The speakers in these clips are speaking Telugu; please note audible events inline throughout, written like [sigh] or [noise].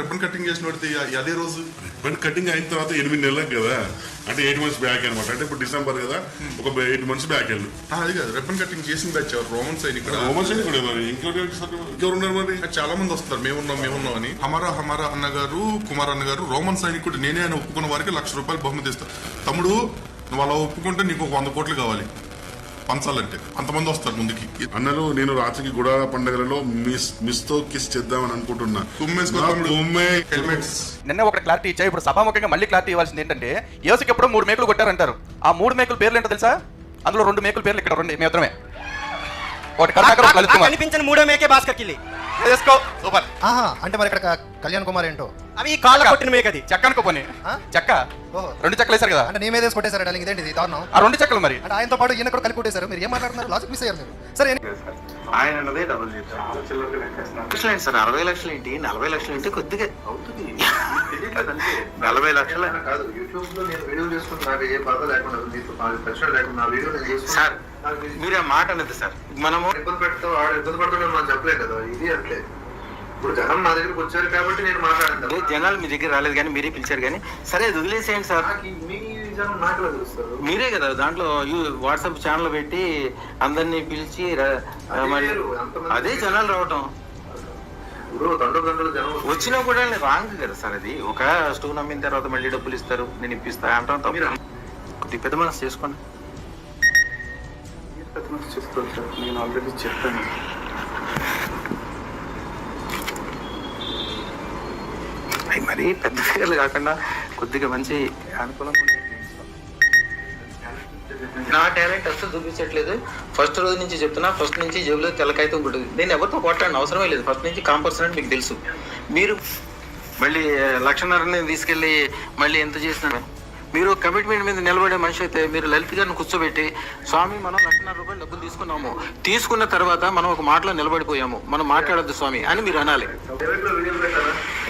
రిబ్బన్ కటింగ్ చేసిన అదే రోజు? బట్ కటింగ్ అయిన తర్వాత ఎనిమిది నెలలకు కదా? అంటే ఎయిట్ మంత్స్ బ్యాక్ అనమాట అంటే ఇప్పుడు డిసెంబర్ కదా? ఒక ఎయిట్ మంత్స్ బ్యాక్ వెళ్ళు అది కాదు. రిబ్బన్ కటింగ్ చేసిన బ్యాచ్ ఎవరు? రోమన్ ఇక్కడ. కూడా మరి ఇంకెవరు ఉన్నారు మరి? చాలా మంది వస్తారు మేమున్నాం మేమున్నాం అని. హమారా హమారా అన్న గారు కుమార్ అన్న గారు రోమన్ సైనికుడు నేనే అని ఒప్పుకున్న వారికి లక్ష రూపాయలు బహుమతి ఇస్తా. తమ్ముడు నువ్వు అలా ఒప్పుకుంటే నీకు ఒక వంద కోట్లు కావాలి. పంచాలంటే అంతమంది వస్తారు ముందుకి. అన్నలు నేను రాత్రికి గుడా పండుగలలో మిస్ మిస్తో కిస్ చేద్దామని అనుకుంటున్నా. నిన్న ఒకటి క్లారిటీ ఇచ్చా ఇప్పుడు సభాముఖంగా మళ్ళీ క్లారిటీ ఇవ్వాల్సింది ఏంటంటే యోసికి ఎప్పుడో మూడు మేకులు కొట్టారంటారు. ఆ మూడు మేకుల పేర్లు ఏంటో తెలుసా? అందులో రెండు మేకుల పేర్లు ఇక్కడ రెండు మేత్రమే ఒకటి కర్ణాకర్ కనిపించిన మూడో మేకే భాస్కర్ కిల్లి. చేసుకో సూపర్. ఆహా అంటే మరి ఇక్కడ క- కళ్యాణ్ కుమార్ ఏంటో? అవి కాళ్ళ కొట్టిన మేక అది చెక్క అనుకో పోనీ. ఆ? చెక్క. ఓహో. రెండు చెక్కలు వేశారు కదా. అంటే నీ మీదేసి కొట్టేశారు డాలింగ్ ఇదేంటి ఇది దారుణం. ఆ రెండు చెక్కలు మరి. అంటే ఆయనతో పాటు ఈయన కూడా కలిపి కొట్టేశారు. మీరు ఏం మాట్లాడుతున్నారు? లాజిక్ మిస్ అయ్యారు మీరు. సరే ఎన్ని- ఆయన అన్నదే డబుల్ లక్షలు ఏంటి సార్ అరవై లక్షలు ఏంటి? నలభై లక్షలు ఏంటి కొద్దిగా. అవుతుంది. [laughs] నలభై లక్షలు. కాదు యూట్యూబ్లో నేను వీడియో చేసుకుంటున్నా ఏ బాధ లేకుండా మీతో పరిచయం లేకుండా నా వీడియో నేను సార్ మీరు ఆ మాట అనేది సార్. మనము ఇబ్బంది పెడతావు ఆడు ఇబ్బంది పడతాడు మనం చెప్పలేదు కదా. ఇది అంతే. ఇప్పుడు జనం నా దగ్గరికి వచ్చారు కాబట్టి నేను మాట్లాడాను జనాలు మీ దగ్గర రాలేదు కానీ మీరే పిలిచారు కానీ సరే అది వదిలేసేయండి సార్. మీ మీరే కదా దాంట్లో వాట్సాప్ ఛానల్ పెట్టి అందరినీ పిలిచి అదే జనాలు రావటం. వచ్చినా కూడా రాంగ్ కదా సార్ అది. ఒక స్టోవ్ నమ్మిన తర్వాత మళ్ళీ డబ్బులు ఇస్తారు నేను ఇప్పిస్తా అంటాం తప్పు. కొద్దిగా పెద్ద మనసు చేసుకోండి. పెద్ద చెప్తాను సార్. నేను ఆల్రెడీ చెప్పాను. అవి మరీ పెద్ద [laughs] ఫిగర్లు కాకుండా కొద్దిగా మంచి అనుకూలంగా నా టాలెంట్ అసలు చూపించట్లేదు. ఫస్ట్ రోజు నుంచి చెప్తున్నా ఫస్ట్ నుంచి జేబులో తెల్లకైతే ఉంటుంది నేను ఎవరితో కొట్టడానికి అవసరమే లేదు. ఫస్ట్ నుంచి కాంపర్సన్ అని మీకు తెలుసు. మీరు మళ్ళీ లక్షన్నరని తీసుకెళ్ళి మళ్ళీ ఎంత చేసినా మీరు కమిట్మెంట్ మీద నిలబడే మనిషి అయితే మీరు లలిత్ గారిని కూర్చోబెట్టి స్వామి మనం లక్షన్నర రూపాయలు డబ్బులు తీసుకున్నాము. తీసుకున్న తర్వాత మనం ఒక మాటలో నిలబడిపోయాము. మనం మాట్లాడద్దు స్వామి అని మీరు అనాలి.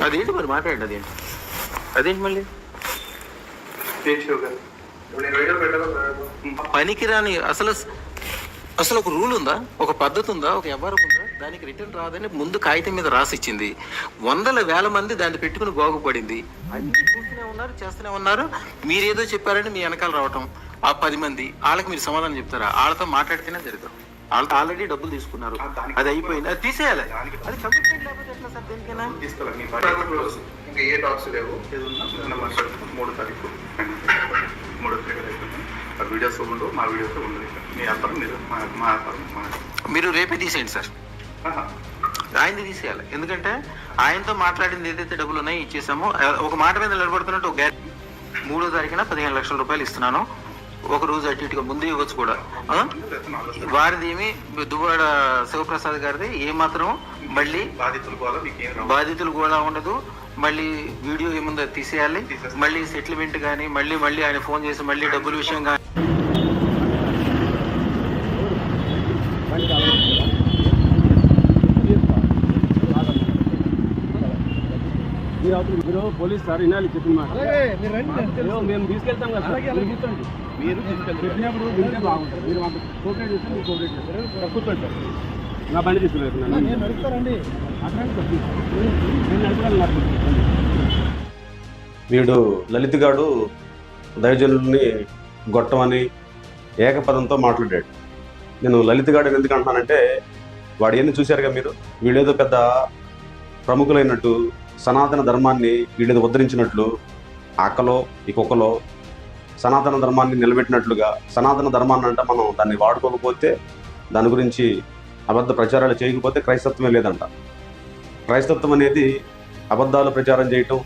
అదేంటి మరి మాట్లాడండి అదేంటి? అదేంటి మళ్ళీ? పనికిరాని అసలు అసలు ఒక రూల్ ఉందా? ఒక పద్ధతి ఉందా? ఒక వ్యవహారం ఉందా? దానికి రిటర్న్ రాదని ముందు కాగితం మీద రాసి ఇచ్చింది. వందల వేల మంది దాన్ని పెట్టుకుని బాగుపడింది. అన్ని చూస్తూనే ఉన్నారు చేస్తూనే ఉన్నారు. మీరేదో చెప్పారని మీ వెనకాల రావటం. ఆ పది మంది వాళ్ళకి మీరు సమాధానం చెప్తారా? వాళ్ళతో మాట్లాడితేనే జరుగుతాం ఆల్రెడీ డబ్బులు తీసుకున్నారు. అది అయిపోయింది? అది తీసేయాలి? అది కమిట్మెంట్ లేకపోతే ఎట్లా సార్ దేనికైనా? ఇంకా ఏ టాక్స్ లేవు. మూడు తారీఖు మూడో తారీఖు. ఆ వీడియోస్ ఉండు మా వీడియోస్ ఉండదు. మీ వ్యాపారం మీరు మా వ్యాపారం మీరు రేపే తీసేయండి సార్. ఆయనది తీసేయాలి. ఎందుకంటే ఆయనతో మాట్లాడింది ఏదైతే డబ్బులు ఉన్నాయో ఇచ్చేసామో ఒక మాట మీద నిలబడుతున్నట్టు ఒక మూడో తారీఖున పదిహేను లక్షల రూపాయలు ఇస్తున్నాను. ఒక రోజు అటు ఇటుగా ముందు ఇవ్వచ్చు కూడా? వారిది ఏమి? దువ్వాడ శివప్రసాద్ గారిది ఏ మాత్రం మళ్ళీ బాధితులు కూడా ఉండదు. మళ్ళీ వీడియో ఏముందో తీసేయాలి. మళ్ళీ సెటిల్మెంట్ కానీ మళ్ళీ మళ్ళీ ఆయన ఫోన్ చేసి మళ్ళీ డబ్బుల విషయం కానీ మీరు పోలీస్ సార్ వినాలి చెప్పిన మాట. మేము తీసుకెళ్తాం కదా మీరు కూర్చోండి. మీరు చెప్పినప్పుడు వింటే బాగుంటుంది. మీరు మాకు కోఆపరేట్ చేస్తే మీరు కోఆపరేట్ చేస్తారు కూర్చోండి సార్. నా బండి తీసుకున్నాను నేను నడుస్తానండి నేను నడుపుతాను వీడు లలిత్ గాడు దైవజనుల్ని గొట్టమని ఏకపదంతో మాట్లాడాడు. నేను లలిత్ గాడు ఎందుకు అంటున్నానంటే వాడు ఎన్ని చూశారుగా మీరు? వీళ్ళేదో పెద్ద ప్రముఖులైనట్టు సనాతన ధర్మాన్ని వీళ్ళేదో ఉద్ధరించినట్లు ఆకలో ఈ కుక్కలో సనాతన ధర్మాన్ని నిలబెట్టినట్లుగా సనాతన ధర్మాన్ని అంటే మనం దాన్ని వాడుకోకపోతే దాని గురించి అబద్ధ ప్రచారాలు చేయకపోతే క్రైస్తత్వమే లేదంట. క్రైస్తత్వం అనేది అబద్ధాలు ప్రచారం చేయటం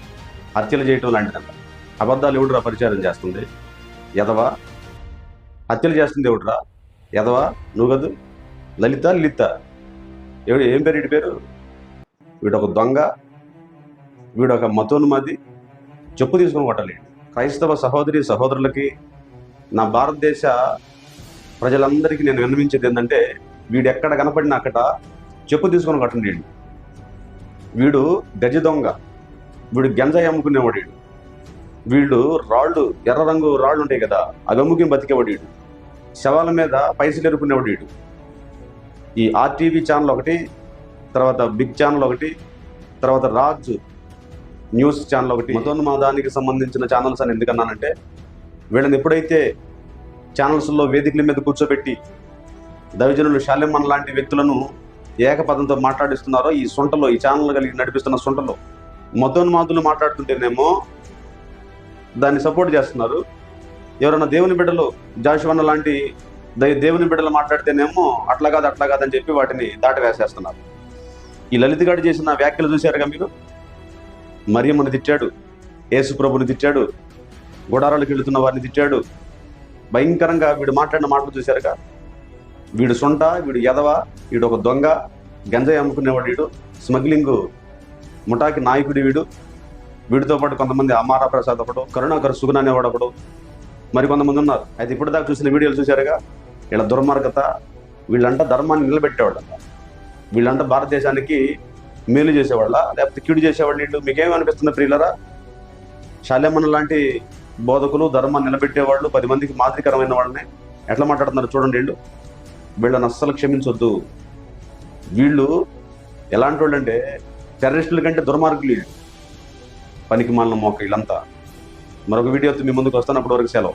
హత్యలు చేయటం లాంటిదంట. అబద్ధాలు ఎవడురా ప్రచారం చేస్తుంది? ఎదవా హత్యలు చేస్తుంది ఎవడురా? ఎదవా నువ్వు కదూ లలిత? లలిత ఎవడు ఏం పేరు ఇటు పేరు? వీడొక దొంగ వీడు ఒక మతోన్మాది చెప్పు తీసుకుని కొట్టలేడు క్రైస్తవ సహోదరి సహోదరులకి నా భారతదేశ ప్రజలందరికీ నేను విన్నవించేది ఏంటంటే వీడు ఎక్కడ కనపడినా అక్కడ చెప్పు తీసుకొని కొట్టండి వీడు వీడు గజ దొంగ వీడు గంజాయి అమ్ముకునేవాడు వీడు. వీళ్ళు రాళ్ళు ఎర్ర రంగు రాళ్ళు ఉంటాయి కదా అవి అమ్ముకుని బతికేవాడు వీడు. శవాల మీద పైసలు ఎరుకునేవాడు వీడు. ఈ ఆర్టీవీ ఛానల్ ఒకటి తర్వాత బిగ్ ఛానల్ ఒకటి తర్వాత రాజు న్యూస్ ఛానల్ ఒకటి. మతోన్మాదానికి సంబంధించిన ఛానల్స్ అని ఎందుకన్నానంటే వీళ్ళని ఎప్పుడైతే ఛానల్స్లో వేదికల మీద కూర్చోబెట్టి దైవజనులు శాలెమ్మన్ లాంటి వ్యక్తులను ఏకపదంతో మాట్లాడిస్తున్నారో ఈ సొంటలో ఈ ఛానల్ కలిగి నడిపిస్తున్న సొంటలో మతోన్మాదులు మాట్లాడుతుంటేనేమో దాన్ని సపోర్ట్ చేస్తున్నారు. ఎవరైనా దేవుని బిడ్డలు జాషువన్న లాంటి దై- దేవుని బిడ్డలు మాట్లాడితేనేమో అట్లా కాదు అట్లా కాదని చెప్పి వాటిని దాటవేసేస్తున్నారు. ఈ లలిత్ గారు చేసిన వ్యాఖ్యలు చూశారుగా మీరు? మరియమ్మను తిట్టాడు. యేసుప్రభుని తిట్టాడు. గుడారాలకు వెళుతున్న వారిని తిట్టాడు. భయంకరంగా వీడు మాట్లాడిన మాటలు చూశారుగా వీడు సొంట వీడు ఎదవ వీడు ఒక దొంగ గంజాయి అమ్ముకునేవాడు వీడు స్మగ్లింగ్ ముఠాకి నాయకుడు వీడు. వీడితో పాటు కొంతమంది అమారా ప్రసాద్ ఒకడు కరుణాకర్ సుగుణ అనేవాడు ఒకడు. మరి కొంతమంది ఉన్నారు. అయితే ఇప్పుడు దాకా చూసిన వీడియోలు చూశారుగా వీళ్ళ దుర్మార్గత వీళ్ళంట ధర్మాన్ని నిలబెట్టేవాళ్ళంట. వీళ్ళంట భారతదేశానికి మేలు చేసేవాళ్ళ లేకపోతే కీడు చేసేవాళ్ళు వీళ్ళు. మీకేం ప్రియులరా? శాల్యమన్ లాంటి బోధకులు ధర్మాన్ని నిలబెట్టేవాళ్ళు పది మందికి మాదిరికరమైన వాళ్ళని ఎట్లా మాట్లాడుతున్నారు చూడండి వీళ్ళు. వీళ్ళని అస్సలు క్షమించొద్దు. వీళ్ళు ఎలాంటి వాళ్ళు అంటే టెర్రరిస్టుల కంటే దుర్మార్గులు వీళ్ళు. పనికి మాలిన మోక వీళ్ళంతా. మరొక వీడియోతో మీ ముందుకు వస్తాను అప్పటి వరకు సెలవు.